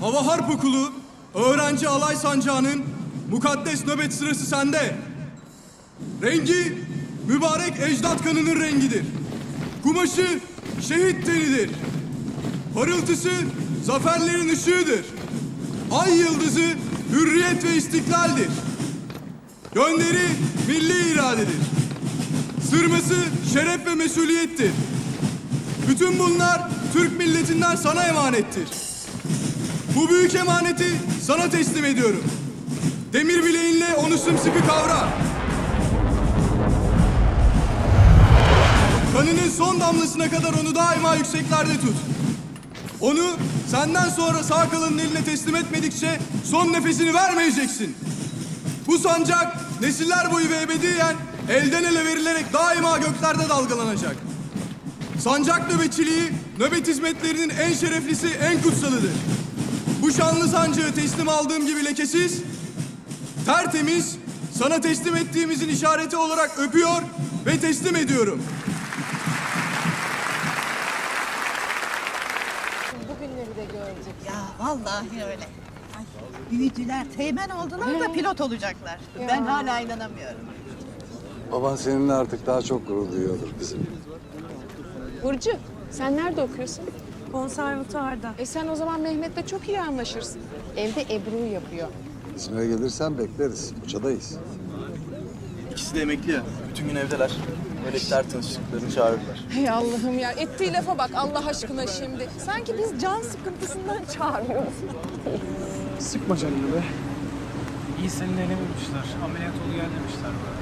Hava Harp Okulu Öğrenci Alay Sancağı'nın mukaddes nöbet sırası sende. Rengi mübarek ecdat kanının rengidir. Kumaşı şehit tenidir. Parıltısı zaferlerin ışığıdır. Ay yıldızı hürriyet ve istiklaldir. Gönderi milli iradedir. Sırması şeref ve mesuliyettir. Bütün bunlar Türk milletinden sana emanettir. Bu büyük emaneti sana teslim ediyorum. Demir bileğinle onu sımsıkı kavra. Kanının son damlasına kadar onu daima yükseklerde tut. Onu senden sonra sağ kalanın eline teslim etmedikçe son nefesini vermeyeceksin. Bu sancak nesiller boyu ve ebediyen elden ele verilerek daima göklerde dalgalanacak. Sancak nöbetçiliği nöbet hizmetlerinin en şereflisi, en kutsalıdır. Bu şanlı sancağı teslim aldığım gibi lekesiz, tertemiz, sana teslim ettiğimizin işareti olarak öpüyor ve teslim ediyorum. Bugünleri de gördük. Ya vallahi öyle. Ay, büyüdüler, teğmen oldular da pilot olacaklar. Ben hala inanamıyorum. Baban seninle artık daha çok gurur duyuyordur kızım. Burcu, sen nerede okuyorsun? Konservatuarda. E sen o zaman Mehmet'le çok iyi anlaşırsın. Evde Ebru yapıyor. İzmir'e gelirsen bekleriz. Buça'dayız. İkisi de emekli ya. Bütün gün evdeler. Melekler tanıştıklarını çağırırlar. Hey Allah'ım ya ettiği lafa bak Allah aşkına şimdi. Sanki biz can sıkıntısından çağırıyoruz. Sıkma canını be. İyi seninle elememişler. Ameliyat ol gel demişler bana.